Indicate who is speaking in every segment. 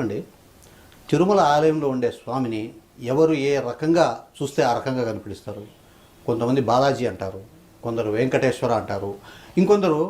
Speaker 1: చెప్పండి. తిరుమల ఆలయంలో ఉండే స్వామిని ఎవరు ఏ రకంగా చూస్తే ఆ రకంగా కనిపిస్తారు? కొంతమంది బాలాజీ అంటారు కొందరు వెంకటేశ్వర అంటారు ఇంకొందరు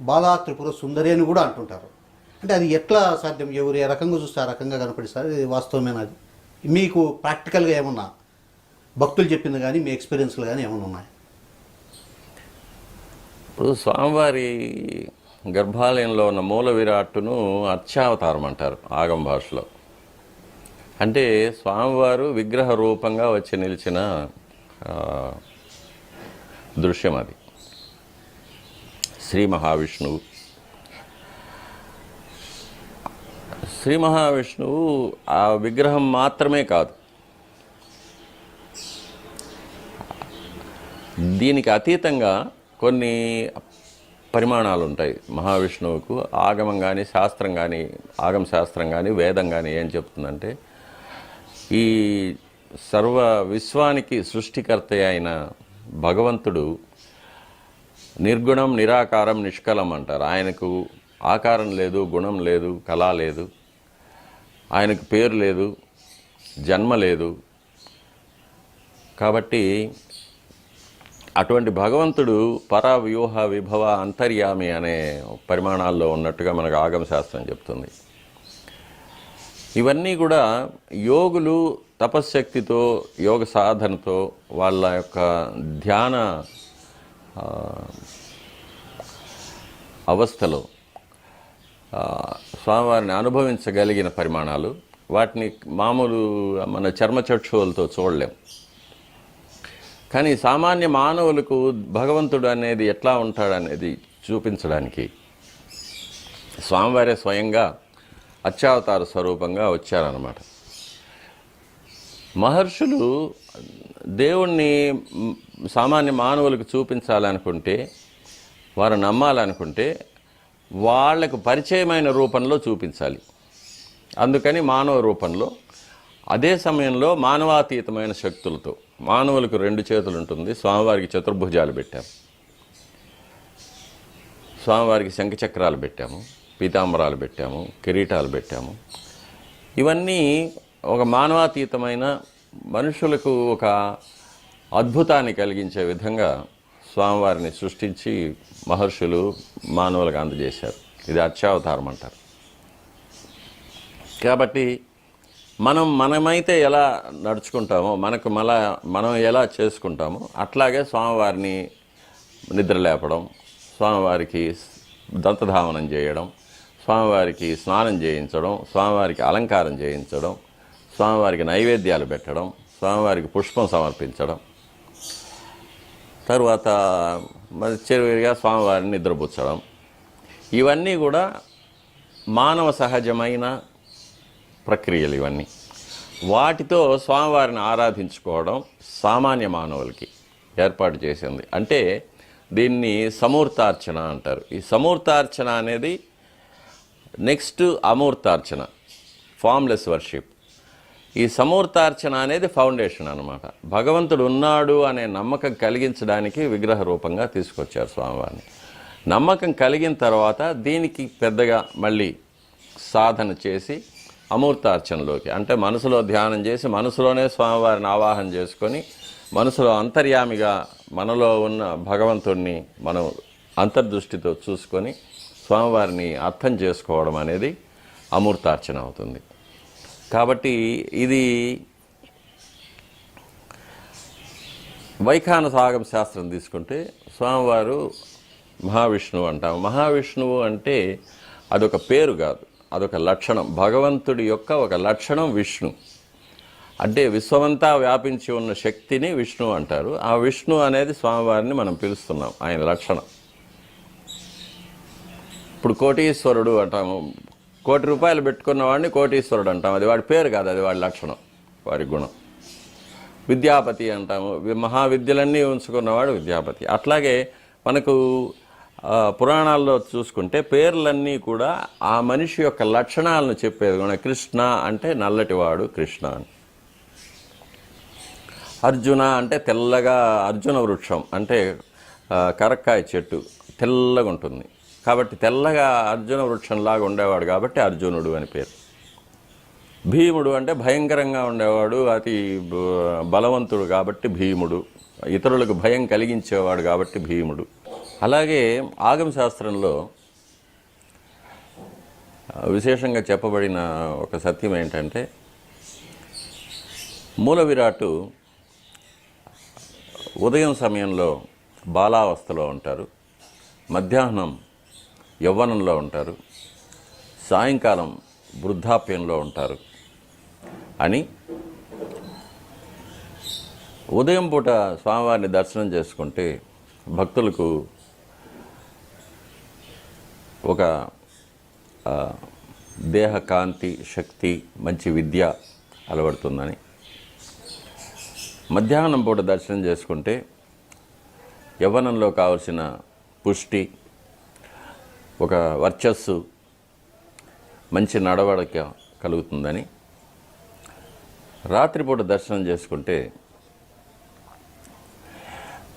Speaker 1: బాలా త్రిపుర సుందరి అని కూడా అంటుంటారు. అంటే అది ఎట్లా సాధ్యం? ఎవరు ఏ రకంగా చూస్తే ఆ రకంగా కనపడిస్తారు ఇది వాస్తవమేనా అది? మీకు ప్రాక్టికల్గా ఏమన్నా భక్తులు చెప్పింది కానీ మీ ఎక్స్పీరియన్స్లు కానీ ఏమైనా ఉన్నాయి?
Speaker 2: ఇప్పుడు స్వామివారి గర్భాలయంలో ఉన్న మూల విరాట్టును అర్చావతారం అంటారు ఆగం భాషలో. అంటే స్వామివారు విగ్రహ రూపంగా వచ్చి నిలిచిన దృశ్యం అది. శ్రీ మహావిష్ణువు. శ్రీ మహావిష్ణువు ఆ విగ్రహం మాత్రమే కాదు. దీనికి అతీతంగా కొన్ని పరిమాణాలు ఉంటాయి మహావిష్ణువుకు ఆగమం కానీ శాస్త్రం కానీ ఆగమ శాస్త్రం కానీ వేదం కానీ ఏం చెప్తుందంటే ఈ సర్వ విశ్వానికి సృష్టికర్త అయిన భగవంతుడు నిర్గుణం నిరాకారం నిష్కలం అంటారు. ఆయనకు ఆకారం లేదు గుణం లేదు కళ లేదు ఆయనకు పేరు లేదు జన్మ లేదు. కాబట్టి అటువంటి భగవంతుడు పర వ్యూహ విభవ అంతర్యామి అనే పరిమాణాల్లో ఉన్నట్టుగా మనకు ఆగమ శాస్త్రం చెప్తుంది. ఇవన్నీ కూడా యోగులు తపశ్శక్తితో యోగ సాధనతో వాళ్ళ యొక్క ధ్యాన అవస్థలో స్వామివారిని అనుభవించగలిగిన పరిమాణాలు. వాటిని మామూలు మన చర్మచక్షువులతో చూడలేం. కానీ సామాన్య మానవులకు భగవంతుడు అనేది ఎట్లా ఉంటాడనేది చూపించడానికి స్వామివారే స్వయంగా అత్యావతార స్వరూపంగా వచ్చారన్నమాట. మహర్షులు దేవుణ్ణి సామాన్య మానవులకు చూపించాలనుకుంటే వారు నమ్మాలనుకుంటే వాళ్ళకు పరిచయమైన రూపంలో చూపించాలి. అందుకని మానవ రూపంలో అదే సమయంలో మానవాతీతమైన శక్తులతో. మానవులకు రెండు చేతులు ఉంటుంది స్వామివారికి చతుర్భుజాలు పెట్టాము స్వామివారికి శంఖచక్రాలు పెట్టాము. పీతాంబరాలు పెట్టాము. కిరీటాలు పెట్టాము. ఇవన్నీ ఒక మానవాతీతమైన మనుషులకు ఒక అద్భుతాన్ని కలిగించే విధంగా స్వామివారిని సృష్టించి మహర్షులు మానవులకు అందజేశారు. ఇది అత్యావతారం అంటారు. కాబట్టి మనం మనమైతే ఎలా నడుచుకుంటామో మనకు మళ్ళా మనం ఎలా చేసుకుంటామో అట్లాగే స్వామివారిని నిద్ర లేపడం స్వామివారికి దంతధావనం చేయడం స్వామివారికి స్నానం చేయించడం స్వామివారికి అలంకారం చేయించడం స్వామివారికి నైవేద్యాలు పెట్టడం స్వామివారికి పుష్పం సమర్పించడం. తరువాత మరి చివరిగా స్వామివారిని నిద్రపుచ్చడం. ఇవన్నీ కూడా మానవ సహజమైన ప్రక్రియలు ఇవన్నీ. వాటితో స్వామివారిని ఆరాధించుకోవడం సామాన్య మానవులకి ఏర్పాటు చేసింది. అంటే దీన్ని సమూర్తార్చన అంటారు. ఈ సమూర్తార్చన అనేది నెక్స్ట్ అమూర్తార్చన ఫామ్లెస్ వర్షిప్. ఈ సమూర్తార్చన అనేది ఫౌండేషన్ అన్నమాట. భగవంతుడు ఉన్నాడు అనే నమ్మకం కలిగించడానికి విగ్రహ రూపంగా తీసుకొచ్చారు స్వామివారిని. నమ్మకం కలిగిన తర్వాత దీనికి పెద్దగా మళ్ళీ సాధన చేసి అమూర్తార్చనలోకి. అంటే మనసులో ధ్యానం చేసి మనసులోనే స్వామివారిని ఆవాహన చేసుకొని మనసులో అంతర్యామిగా మనలో ఉన్న భగవంతుణ్ణి మనం అంతర్దృష్టితో చూసుకొని స్వామివారిని అర్థం చేసుకోవడం అనేది అమూర్తార్చన అవుతుంది. కాబట్టి ఇది వైఖాన సాగం శాస్త్రం తీసుకుంటే స్వామివారు మహావిష్ణువు అంటాం మహావిష్ణువు అంటే అదొక పేరు కాదు. అదొక లక్షణం. భగవంతుడి యొక్క ఒక లక్షణం విష్ణు. అంటే విశ్వమంతా వ్యాపించి ఉన్న శక్తిని విష్ణు అంటారు. ఆ విష్ణు అనేది స్వామివారిని మనం పిలుస్తున్నాం. ఆయన లక్షణం. ఇప్పుడు కోటీశ్వరుడు అంటాము. కోటి రూపాయలు పెట్టుకున్న వాడిని కోటీశ్వరుడు అంటాం. అది వాడి పేరు కాదు అది వాడి లక్షణం వాడి గుణం. విద్యాపతి అంటాము. మహావిద్యలన్నీ ఉంచుకున్నవాడు విద్యాపతి. అట్లాగే మనకు పురాణాల్లో చూసుకుంటే పేర్లన్నీ కూడా ఆ మనిషి యొక్క లక్షణాలను చెప్పేది కూడా కృష్ణ అంటే నల్లటివాడు కృష్ణ అని. అర్జున అంటే తెల్లగా అర్జున వృక్షం అంటే కరక్కాయ చెట్టు తెల్లగా ఉంటుంది. కాబట్టి తెల్లగా అర్జున వృక్షంలాగా ఉండేవాడు కాబట్టి అర్జునుడు అని పేరు. భీముడు అంటే భయంకరంగా ఉండేవాడు అతి బ- బలవంతుడు కాబట్టి భీముడు ఇతరులకు భయం కలిగించేవాడు కాబట్టి భీముడు. అలాగే ఆగమ శాస్త్రంలో విశేషంగా చెప్పబడిన ఒక సత్యం ఏంటంటే మూల విరాటు ఉదయం సమయంలో బాలావస్థలో ఉంటారు మధ్యాహ్నం యవ్వనంలో ఉంటారు సాయంకాలం వృద్ధాప్యంలో ఉంటారు అని ఉదయం పూట స్వామివారిని దర్శనం చేసుకుంటే భక్తులకు ఒక దేహ కాంతి శక్తి మంచి విద్య అలవడుతుందని. మధ్యాహ్నం పూట దర్శనం చేసుకుంటే యవ్వనంలో కావలసిన పుష్టి ఒక వర్చస్సు మంచి నడవడిక కలుగుతుందని. రాత్రిపూట దర్శనం చేసుకుంటే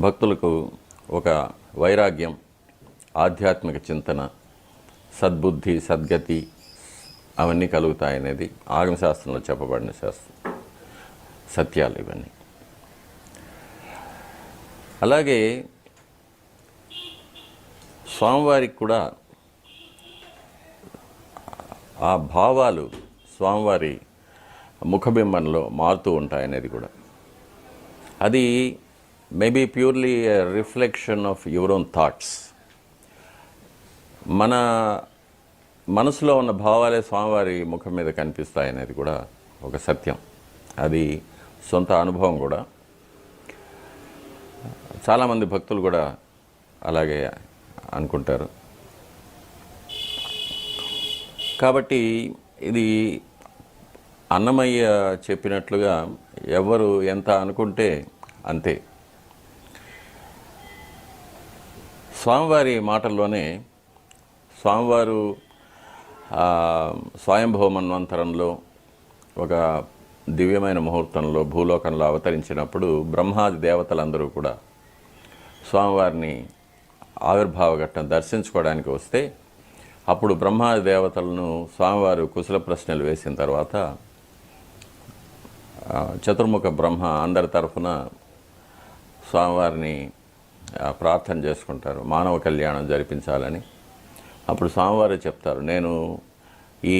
Speaker 2: భక్తులకు ఒక వైరాగ్యం ఆధ్యాత్మిక చింతన సద్బుద్ధి సద్గతి అవన్నీ కలుగుతాయనేది ఆగమశాస్త్రంలో చెప్పబడిన శాస్త్రం. సత్యాలు ఇవన్నీ. అలాగే స్వామివారికి కూడా ఆ భావాలు స్వామివారి ముఖబింబంలో మారుతూ ఉంటాయనేది కూడా. అది maybe purely reflection of your own thoughts మన మనసులో ఉన్న భావాలే స్వామివారి ముఖం మీద కనిపిస్తాయనేది కూడా ఒక సత్యం. అది సొంత అనుభవం కూడా. చాలామంది భక్తులు కూడా అలాగే అనుకుంటారు. కాబట్టి ఇది అన్నమయ్య చెప్పినట్లుగా ఎవరు ఎంత అనుకుంటే అంతే. స్వామివారి మాటల్లోనే స్వామివారు స్వయంభవ మన్వంతరంలో ఒక దివ్యమైన ముహూర్తంలో భూలోకంలో అవతరించినప్పుడు బ్రహ్మాది దేవతలందరూ కూడా స్వామివారిని ఆవిర్భావ ఘట్టం దర్శించుకోవడానికి వస్తే అప్పుడు బ్రహ్మాది దేవతలను స్వామివారు కుశల ప్రశ్నలు వేసిన తర్వాత చతుర్ముఖ బ్రహ్మ అందరి తరఫున స్వామివారిని ప్రార్థన చేసుకుంటారు. మానవ కళ్యాణం జరిపించాలని. అప్పుడు స్వామివారు చెప్తారు నేను ఈ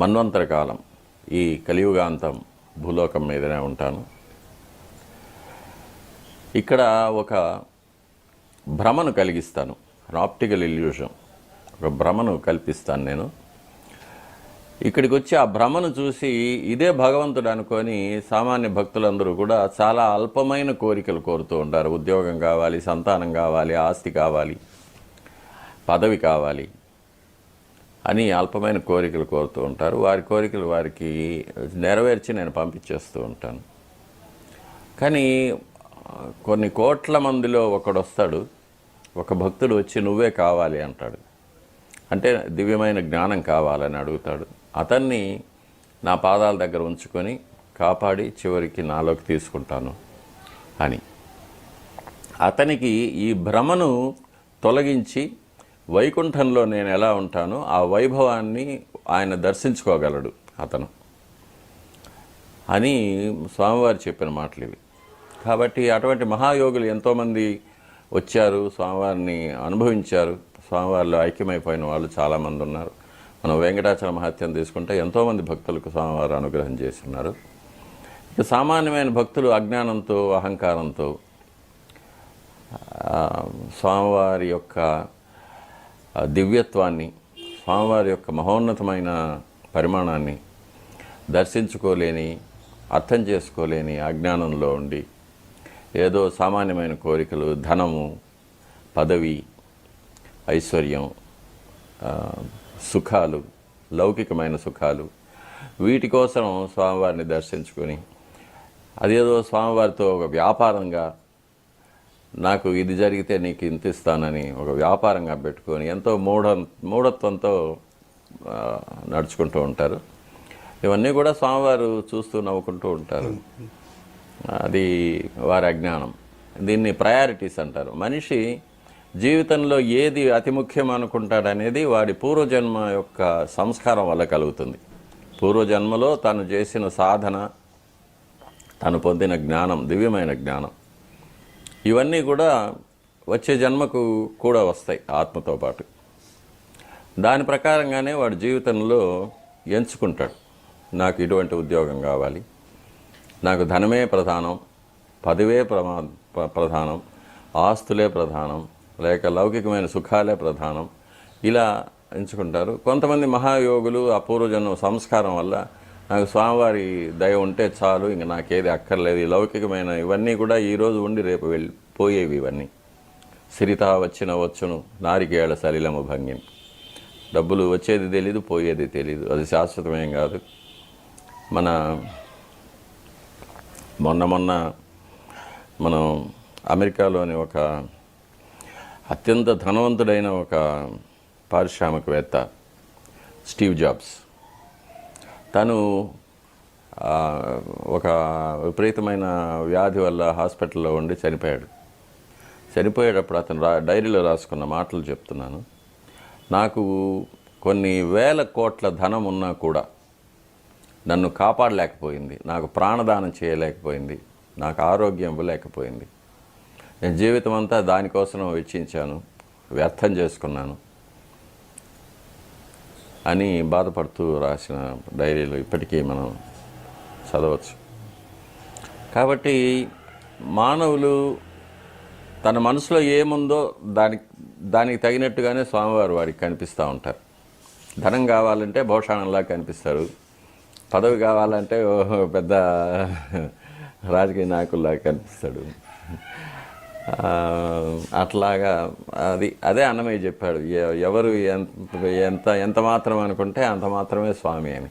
Speaker 2: మన్వంతర కాలం ఈ కలియుగాంతం భూలోకం మీదనే ఉంటాను. ఇక్కడ ఒక భ్రమను కలిగిస్తాను ఆప్టికల్ ఇల్యూషన్ ఒక భ్రమను కల్పిస్తాను నేను. ఇక్కడికి వచ్చి ఆ భ్రమను చూసి ఇదే భగవంతుడు అనుకొని సామాన్య భక్తులందరూ కూడా చాలా అల్పమైన కోరికలు కోరుతూ ఉంటారు ఉద్యోగం కావాలి సంతానం కావాలి ఆస్తి కావాలి. పదవి కావాలి అని అల్పమైన కోరికలు కోరుతూ ఉంటారు. వారి కోరికలు వారికి నెరవేర్చి నేను పంపించేస్తూ ఉంటాను. కానీ కొన్ని కోట్ల మందిలో ఒకడు వస్తాడు ఒక భక్తుడు వచ్చి నువ్వే కావాలి అంటాడు. అంటే దివ్యమైన జ్ఞానం కావాలని అడుగుతాడు. అతన్ని నా పాదాల దగ్గర ఉంచుకొని కాపాడి చివరికి నాలోకి తీసుకుంటాను అని. అతనికి ఈ భ్రమను తొలగించి వైకుంఠంలో నేను ఎలా ఉంటానో ఆ వైభవాన్ని ఆయన దర్శించుకోగలడు అతను. అని స్వామివారు చెప్పిన మాటలు ఇవి. కాబట్టి అటువంటి మహాయోగులు ఎంతోమంది వచ్చారు స్వామివారిని అనుభవించారు. స్వామివారిలో ఐక్యమైపోయిన వాళ్ళు చాలామంది ఉన్నారు. మనం వెంకటాచల మహత్యం తీసుకుంటే ఎంతోమంది భక్తులకు స్వామివారు అనుగ్రహం చేస్తున్నారు ఇక సామాన్యమైన భక్తులు అజ్ఞానంతో అహంకారంతో స్వామివారి యొక్క దివ్యత్వాన్ని స్వామివారి యొక్క మహోన్నతమైన పరిమాణాన్ని దర్శించుకోలేని అర్థం చేసుకోలేని అజ్ఞానంలో ఉండి ఏదో సామాన్యమైన కోరికలు ధనము పదవి ఐశ్వర్యం సుఖాలు లౌకికమైన సుఖాలు వీటి కోసం స్వామివారిని దర్శించుకొని అదేదో స్వామివారితో ఒక వ్యాపారంగా నాకు ఇది జరిగితే నీకు ఇంత ఇస్తానని ఒక వ్యాపారంగా పెట్టుకొని ఎంతో మూఢ మూఢత్వంతో నడుచుకుంటూ ఉంటారు. ఇవన్నీ కూడా స్వామివారు చూస్తూ నవ్వుకుంటూ ఉంటారు. అది వారి అజ్ఞానం. దీన్ని ప్రయారిటీస్ అంటారు. మనిషి జీవితంలో ఏది అతి ముఖ్యం అనుకుంటాడనేది వాడి పూర్వజన్మ యొక్క సంస్కారం వల్ల కలుగుతుంది. పూర్వజన్మలో తను చేసిన సాధన తను పొందిన జ్ఞానం దివ్యమైన జ్ఞానం. ఇవన్నీ కూడా వచ్చే జన్మకు కూడా వస్తాయి ఆత్మతో పాటు. దాని ప్రకారంగానే వాడు జీవితంలో ఎంచుకుంటాడు. నాకు ఇటువంటి ఉద్యోగం కావాలి. నాకు ధనమే ప్రధానం పదవే ప్రమా ప్రధానం ఆస్తులే ప్రధానం లేక లౌకికమైన సుఖాలే ప్రధానం. ఇలా ఎంచుకుంటారు. కొంతమంది మహాయోగులు ఆ సంస్కారం వల్ల నాకు స్వామివారి దయ ఉంటే చాలు ఇంక నాకేది అక్కర్లేదు. ఈ లౌకికమైన ఇవన్నీ కూడా ఈరోజు ఉండి రేపు వెళ్ళి పోయేవి ఇవన్నీ. సిరిత వచ్చిన వచ్చును నారికేళ సలిలము భంగిం. డబ్బులు వచ్చేది తెలీదు పోయేది తెలీదు. అది శాశ్వతమేం కాదు. మన మొన్న మొన్న మనం అమెరికాలోని ఒక అత్యంత ధనవంతుడైన ఒక పారిశ్రామికవేత్త స్టీవ్ జాబ్స్. తను ఒక విపరీతమైన వ్యాధి వల్ల హాస్పిటల్లో ఉండి చనిపోయాడు. చనిపోయేటప్పుడు అతను రా డైరీలో రాసుకున్న మాటలు చెప్తున్నాను. నాకు కొన్ని వేల కోట్ల ధనం ఉన్నా కూడా నన్ను కాపాడలేకపోయింది. నాకు ప్రాణదానం చేయలేకపోయింది. నాకు ఆరోగ్యం ఇవ్వలేకపోయింది. నేను జీవితం అంతా దానికోసం వెచ్చించాను వ్యర్థం చేసుకున్నాను. అని బాధపడుతూ రాసిన డైరీలు ఇప్పటికీ మనం చదవచ్చు. కాబట్టి మానవులు తన మనసులో ఏముందో దానికి దానికి తగినట్టుగానే స్వామివారు వారికి కనిపిస్తూ ఉంటారు. ధనం కావాలంటే భూషాణంలా కనిపిస్తారు. పదవి కావాలంటే పెద్ద రాజకీయ నాయకుల్లా కనిపిస్తాడు. అట్లాగా అది అదే అన్నమయ్య చెప్పాడు ఎవరు ఎంత ఎంత ఎంత మాత్రం అనుకుంటే అంత మాత్రమే స్వామి అని.